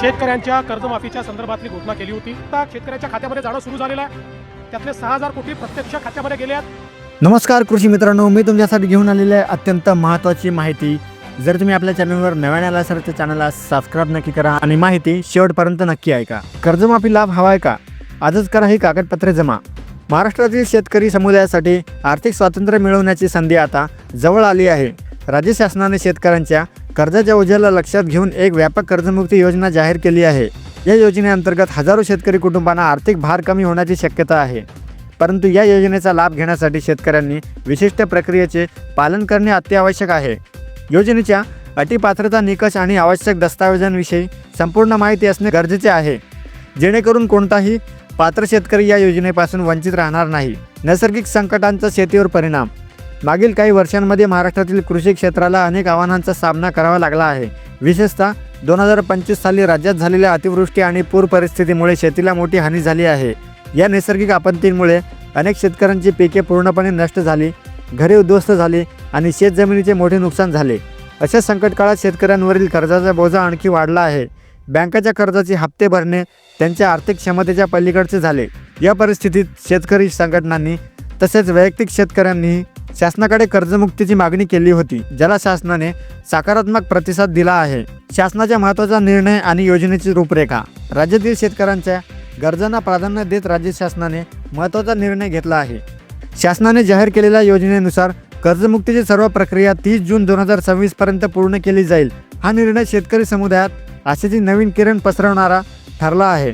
शेतकऱ्यांच्या कर्जमाफीच्या संदर्भातली घोषणा केली होती. आता शेतकऱ्यांच्या खात्यामध्ये जाणं सुरू झालेलं आहे. त्यातले सहा हजार कोटी प्रत्यक्ष खात्यामध्ये गेले आहेत. नमस्कार कृषी मित्रांनो. मी तुमच्यासाठी घेऊन आलेली आहे अत्यंत महत्त्वाची माहिती. जर तुम्ही आपल्या चॅनलवर नव्याने आला असाल तर चॅनलला सबस्क्राईब नक्की करा आणि माहिती शेवटपर्यंत नक्की ऐका. कर्जमाफी लाभ हवा आहे का? आजच करा ही कागदपत्रे जमा. महाराष्ट्रातील शेतकरी समुदायासाठी आर्थिक स्वातंत्र्य मिळवण्याची संधी आता जवळ आली आहे. राज्य शासनाने शेतकऱ्यांच्या कर्जाच्या ओझ्याला लक्षात घेऊन एक व्यापक कर्जमुक्ती योजना जाहीर केली आहे. या योजनेअंतर्गत हजारो शेतकरी कुटुंबांना आर्थिक भार कमी होण्याची शक्यता आहे. परंतु या योजनेचा लाभ घेण्यासाठी शेतकऱ्यांनी विशिष्ट प्रक्रियेचे पालन करणे अत्यावश्यक आहे. योजनेच्या अटी पात्रता निकष आणि आवश्यक दस्तावेजांविषयी संपूर्ण माहिती असणे गरजेचे आहे. जेणेकरून कोणताही पात्र शेतकरी या योजनेपासून वंचित राहणार नाही. नैसर्गिक संकटांचा शेतीवर परिणाम मागील काही वर्षांमध्ये महाराष्ट्रातील कृषी क्षेत्राला अनेक आव्हानांचा सामना करावा लागला आहे. विशेषतः दोन हजार पंचवीस साली राज्यात झालेल्या अतिवृष्टी आणि पूर परिस्थितीमुळे शेतीला मोठी हानी झाली आहे. या नैसर्गिक आपत्तींमुळे अनेक शेतकऱ्यांची पिके पूर्णपणे नष्ट झाली घरे उद्ध्वस्त झाली आणि शेतजमिनीचे मोठे नुकसान झाले. अशा संकट काळात शेतकऱ्यांवरील कर्जाचा बोजा आणखी वाढला आहे. बँकेच्या कर्जाचे हप्ते भरणे त्यांच्या आर्थिक क्षमतेच्या पलीकडचे झाले. या परिस्थितीत शेतकरी संघटनांनी तसेच वैयक्तिक शेतकऱ्यांनी शासनाकडे कर्जमुक्तीची मागणी केली होती ज्याला शासनाने सकारात्मक प्रतिसाद दिला आहे. शासनाच्या महत्त्वाचा निर्णय आणि योजनेची रूपरेखा. राज्यातील शेतकऱ्यांच्या गरजांना प्राधान्य देत राज्य शासनाने महत्त्वाचा निर्णय घेतला आहे. शासनाने जाहीर केलेल्या योजनेनुसार कर्जमुक्तीची सर्व प्रक्रिया तीस जून दोन हजार सव्वीसपर्यंत पूर्ण केली जाईल. हा निर्णय शेतकरी समुदायात आशेची नवीन किरण पसरवणारा ठरला आहे.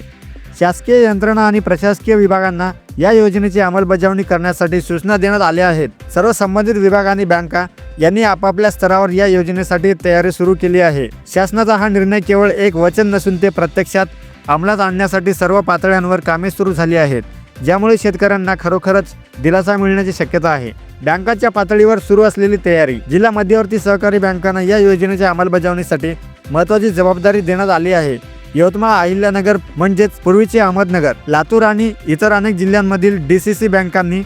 शासकीय यंत्रणा आणि प्रशासकीय विभागांना या योजनेची अंमलबजावणी करण्यासाठी सूचना देण्यात आल्या आहेत. सर्व संबंधित विभाग आणि बँका यांनी आपापल्या स्तरावर या योजनेसाठी तयारी सुरू केली आहे. शासनाचा हा निर्णय केवळ एक वचन नसून ते प्रत्यक्षात अंमलात आणण्यासाठी सर्व पातळ्यांवर कामे सुरू झाली आहेत. ज्यामुळे शेतकऱ्यांना खरोखरच दिलासा मिळण्याची शक्यता आहे. बँकाच्या पातळीवर सुरू असलेली तयारी जिल्हा मध्यवर्ती सहकारी बँकांना या योजनेच्या अंमलबजावणीसाठी महत्त्वाची जबाबदारी देण्यात आली आहे. यवतमाळ अहिल्यानगर म्हणजेच पूर्वीचे अहमदनगर लातूर आणि इतर अनेक जिल्ह्यांमधील डी सी सी बँकांनी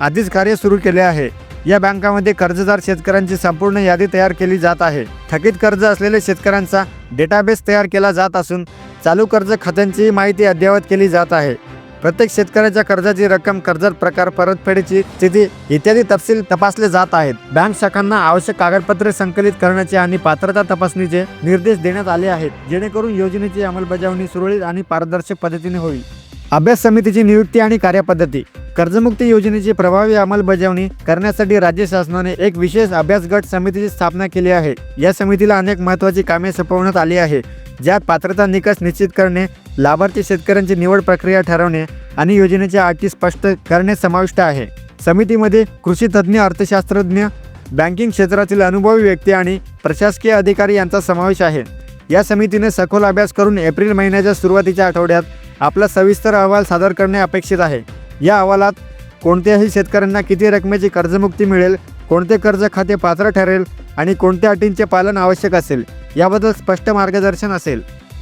आधीच कार्य सुरू केले आहे. या बँकामध्ये कर्जदार शेतकऱ्यांची संपूर्ण यादी तयार केली जात आहे. थकीत कर्ज असलेले शेतकऱ्यांचा डेटाबेस तयार केला जात असून चालू कर्ज खात्यांचीही माहिती अद्ययावत केली जात आहे. प्रत्येक शेतकऱ्याच्या कर्जाची रक्कम कर्जात प्रकार परतफेडीची स्थिती इत्यादी तपशील तपासले जात आहेत. बँक शाखांना आवश्यक कागदपत्रे संकलित करण्याचे आणि पात्रता तपासणीचे निर्देश देण्यात आले आहेत. जेणेकरून योजनेची अंमलबजावणी सुरळीत आणि पारदर्शक पद्धतीने होईल. अभ्यास समितीची नियुक्ती आणि कार्यपद्धती. कर्जमुक्ती योजनेची प्रभावी अंमलबजावणी करण्यासाठी राज्य शासनाने एक विशेष अभ्यास गट समितीची स्थापना केली आहे. या समितीला अनेक महत्त्वाची कामे सोपवण्यात आली आहे. ज्यात पात्रता निकष निश्चित करणे लाभार्थी शेतकऱ्यांची निवड प्रक्रिया ठरवणे आणि योजनेच्या अटी स्पष्ट करणे समाविष्ट आहे. समितीमध्ये कृषी तज्ज्ञ अर्थशास्त्रज्ञ बँकिंग क्षेत्रातील अनुभवी व्यक्ती आणि प्रशासकीय अधिकारी यांचा समावेश आहे. या समितीने सखोल अभ्यास करून एप्रिल महिन्याच्या सुरुवातीच्या आठवड्यात आपला सविस्तर अहवाल सादर करणे अपेक्षित आहे. या अहवालात कोणत्याही शेतकऱ्यांना किती रकमेची कर्जमुक्ती मिळेल कोणते कर्ज खाते पात्र ठरेल आणि कोणत्या अटींचे पालन आवश्यक असेल याबद्दल स्पष्ट मार्गदर्शन असेल.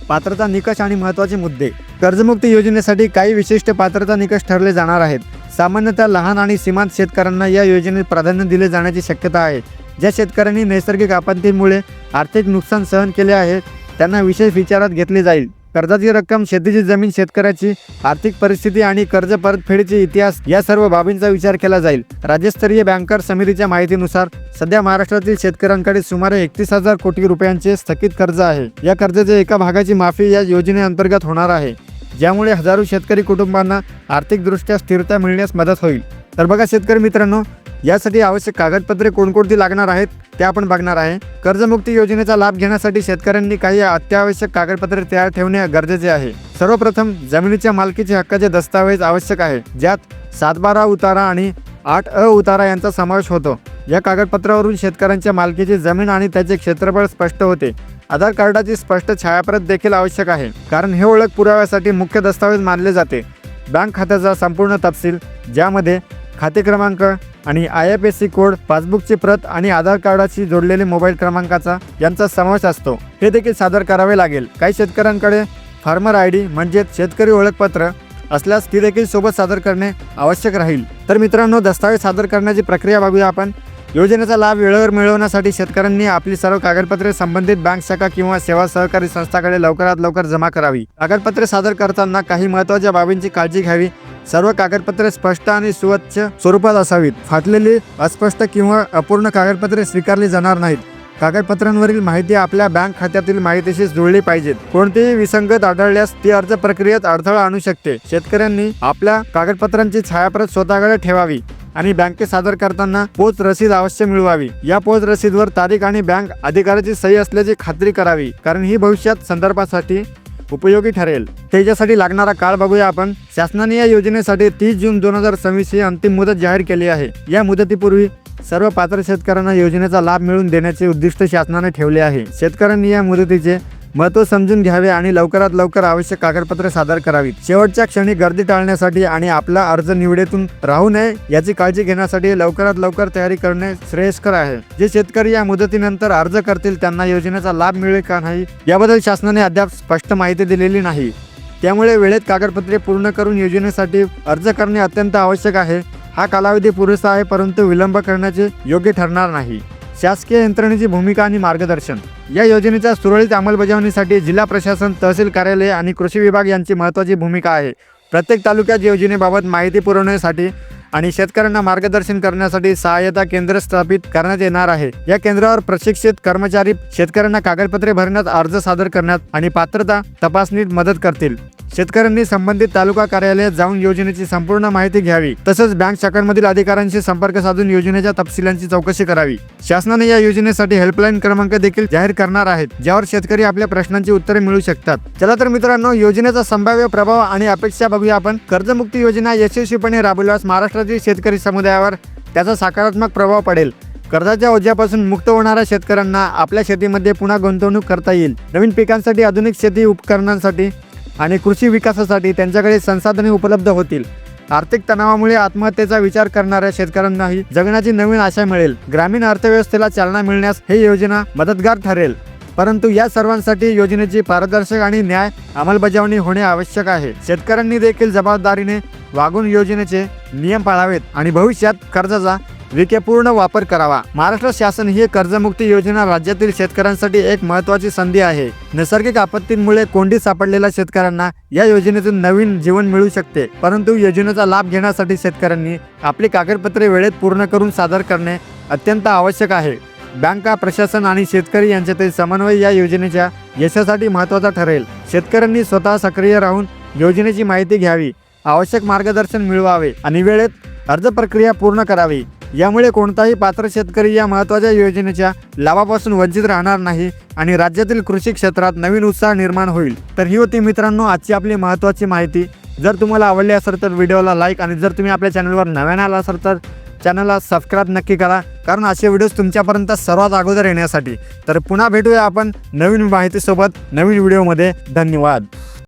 पात्रता निकष आणि महत्त्वाचे मुद्दे. कर्जमुक्ती योजनेसाठी काही विशिष्ट पात्रता निकष ठरले जाणार आहेत. सामान्यतः लहान आणि सीमांत शेतकऱ्यांना या योजनेत प्राधान्य दिले जाण्याची शक्यता आहे. ज्या शेतकऱ्यांनी नैसर्गिक आपत्तींमुळे आर्थिक नुकसान सहन केले आहे त्यांना विशेष विचारात घेतले जाईल. कर्जाची रक्कम शेतीची जमीन शेतकऱ्याची आर्थिक परिस्थिती आणि कर्ज परतफेडीचे इतिहास या सर्व बाबींचा विचार केला जाईल. राज्यस्तरीय बँकर समितीच्या माहितीनुसार सध्या महाराष्ट्रातील शेतकऱ्यांकडे सुमारे एकतीस हजार कोटी रुपयांचे स्थगित कर्ज आहे. या कर्जाच्या एका भागाची माफी या योजनेअंतर्गत होणार आहे ज्यामुळे हजारो शेतकरी कुटुंबांना आर्थिकदृष्ट्या स्थिरता मिळण्यास मदत होईल. तर बघा शेतकरी मित्रांनो यासाठी आवश्यक कागदपत्रे कोणकोणती लागणार आहेत ते आपण बघणार आहे. कर्जमुक्ती योजनेचा लाभ घेण्यासाठी शेतकऱ्यांनी काही अत्यावश्यक कागदपत्रे तयार ठेवणे गरजेचे आहे. सर्वप्रथम जमिनीच्या मालकीचे हक्काचे दस्तावेज आवश्यक आहे ज्यात सातबारा उतारा आणि आठ अ उतारा यांचा समावेश होतो. या कागदपत्रावरून शेतकऱ्यांच्या मालकीची जमीन आणि त्याचे क्षेत्रफळ स्पष्ट होते. आधार कार्डाची स्पष्ट छायाप्रत देखील आवश्यक आहे कारण हे ओळख पुराव्यासाठी मुख्य दस्तावेज मानले जाते. बँक खात्याचा संपूर्ण तपशील ज्यामध्ये खाते क्रमांक आणि I F S C code पासबुकची प्रत आणि आधार कार्डाशी जोडलेले मोबाईल क्रमांकाचा यांचा समावेश असतो. हे देखील सादर करावे लागेल. काही शेतकऱ्यांकडे फार्मर आय डी म्हणजेच शेतकरी ओळखपत्र असल्यास ती देखील सोबत सादर करणे आवश्यक राहील. तर मित्रांनो दस्तावेज सादर करण्याची प्रक्रिया बघूया आपण. योजनेचा लाभ वेळेवर मिळवण्यासाठी शेतकऱ्यांनी आपली सर्व कागदपत्रे संबंधित बँक शाखा किंवा सेवा सहकारी संस्थाकडे लवकरात लवकर जमा करावी. कागदपत्रे सादर करताना काही महत्त्वाच्या बाबींची काळजी घ्यावी. सर्व कागदपत्रे स्पष्ट आणि स्वच्छ स्वरूपात असावीत. फाटलेली अस्पष्ट किंवा अपूर्ण कागदपत्रे स्वीकारली जाणार नाहीत. कागदपत्रांवरील माहिती आपल्या बँक खात्यातील माहितीशी जुळली पाहिजेत कोणतीही विसंगत आढळल्यास ती अर्ज प्रक्रियेत अडथळा आणू शकते. शेतकऱ्यांनी आपल्या कागदपत्रांची छायाप्रत स्वतःकडे ठेवावी आणि बँकेत सादर करताना पोच रसीद अवश्य मिळवावी. या पोच रसीदवर तारीख आणि बँक अधिकाऱ्याची सही असल्याची खात्री करावी कारण ही भविष्यात संदर्भासाठी उपयोगी ठरेल. त्याच्यासाठी लागणारा काळ बघूया आपण. शासनाने या योजनेसाठी तीस जून दोन हजार सव्वीस ही अंतिम मुदत जाहीर केली आहे. या मुदतीपूर्वी सर्व पात्र शेतकऱ्यांना योजनेचा लाभ मिळवून देण्याचे उद्दिष्ट शासनाने ठेवले आहे. शेतकऱ्यांनी या मुदतीचे महत्त्व समजून घ्यावे आणि लवकरात लवकर आवश्यक कागदपत्रे सादर करावीत. शेवटच्या क्षणी गर्दी टाळण्यासाठी आणि आपला अर्ज निवडेतून राहू नये याची काळजी घेण्यासाठी लवकरात लवकर तयारी करणे श्रेयस्कर आहे. जे शेतकरी या मुदतीनंतर अर्ज करतील त्यांना योजनेचा लाभ मिळेल का नाही याबद्दल शासनाने अद्याप स्पष्ट माहिती दिलेली नाही. त्यामुळे वेळेत कागदपत्रे पूर्ण करून योजनेसाठी अर्ज करणे अत्यंत आवश्यक आहे. हा कालावधी पुरेसा आहे परंतु विलंब करण्याचे योग्य ठरणार नाही. शासकीय यंत्रणेची भूमिका आणि मार्गदर्शन. या योजनेच्या सुरळीत अंमलबजावणीसाठी जिल्हा प्रशासन तहसील कार्यालय आणि कृषी विभाग यांची महत्त्वाची भूमिका आहे. प्रत्येक तालुक्यात योजनेबाबत माहिती पुरवण्यासाठी आणि शेतकऱ्यांना मार्गदर्शन करण्यासाठी सहाय्यता केंद्र स्थापित करण्यात येणार आहे. या केंद्रावर प्रशिक्षित कर्मचारी शेतकऱ्यांना कागदपत्रे भरण्यात अर्ज सादर करण्यात आणि पात्रता तपासणीत मदत करतील. शेतकऱ्यांनी संबंधित तालुका कार्यालयात जाऊन योजनेची संपूर्ण माहिती घ्यावी. तसंच बँक शाखांमधील अधिकाऱ्यांशी संपर्क साधून योजनेच्या तपशिलांची चौकशी करावी. शासनाने या योजनेसाठी हेल्पलाईन क्रमांक देखील जाहीर करणार आहेत ज्यावर शेतकरी आपल्या प्रश्नांची उत्तरे मिळू शकतात. चला तर मित्रांनो योजनेचा संभाव्य प्रभाव आणि अपेक्षा बघूया आपण. कर्जमुक्ती योजना यशस्वीपणे राबवल्यास महाराष्ट्रातील शेतकरी समुदायावर त्याचा सकारात्मक प्रभाव पडेल. कर्जाच्या ओझ्यापासून मुक्त होणाऱ्या शेतकऱ्यांना आपल्या शेतीमध्ये पुन्हा गुंतवणूक करता येईल. नवीन पिकांसाठी आधुनिक शेती उपकरणांसाठी आणि कृषी विकासासाठी त्यांच्याकडे संसाधने उपलब्ध होतील. आर्थिक तणावामुळे आत्महत्येचा विचार करणाऱ्या शेतकऱ्यांनाही जगण्याची नवीन आशा मिळेल. ग्रामीण अर्थव्यवस्थेला चालना मिळण्यास ही योजना मदतगार ठरेल. परंतु या सर्वांसाठी योजनेची पारदर्शक आणि न्याय अंमलबजावणी होणे आवश्यक आहे. शेतकऱ्यांनी देखील जबाबदारीने वागून योजनेचे नियम पाळावेत आणि भविष्यात कर्जाचा विकेपूर्ण वापर करावा. महाराष्ट्र शासन ही कर्जमुक्ती योजना राज्यातील शेतकऱ्यांसाठी एक महत्त्वाची संधी आहे. नैसर्गिक आपत्तींमुळे कोंडी सापडलेल्या शेतकऱ्यांना या योजनेतून नवीन जीवन मिळू शकते. परंतु योजनेचा लाभ घेण्यासाठी शेतकऱ्यांनी आपली कागदपत्रे वेळेत पूर्ण करून सादर करणे अत्यंत आवश्यक आहे. बँका प्रशासन आणि शेतकरी यांच्यातील समन्वय या योजनेच्या यशासाठी महत्त्वाचा ठरेल. शेतकऱ्यांनी स्वतः सक्रिय राहून योजनेची माहिती घ्यावी. आवश्यक मार्गदर्शन मिळवावे आणि वेळेत अर्ज प्रक्रिया पूर्ण करावी. यामुळे कोणताही पात्र शेतकरी या महत्त्वाच्या योजनेच्या लाभापासून वंचित राहणार नाही आणि राज्यातील कृषी क्षेत्रात नवीन उत्साह निर्माण होईल. तर ही होती मित्रांनो आजची आपली महत्त्वाची माहिती. जर तुम्हाला आवडली असेल तर व्हिडिओला लाईक आणि जर तुम्ही आपल्या चॅनलवर नव्याने आला असाल तर चॅनलला सबस्क्राईब नक्की करा. कारण असे व्हिडिओज तुमच्यापर्यंत सर्वात अगोदर येण्यासाठी. तर पुन्हा भेटूया आपण नवीन माहितीसोबत नवीन व्हिडिओमध्ये. धन्यवाद.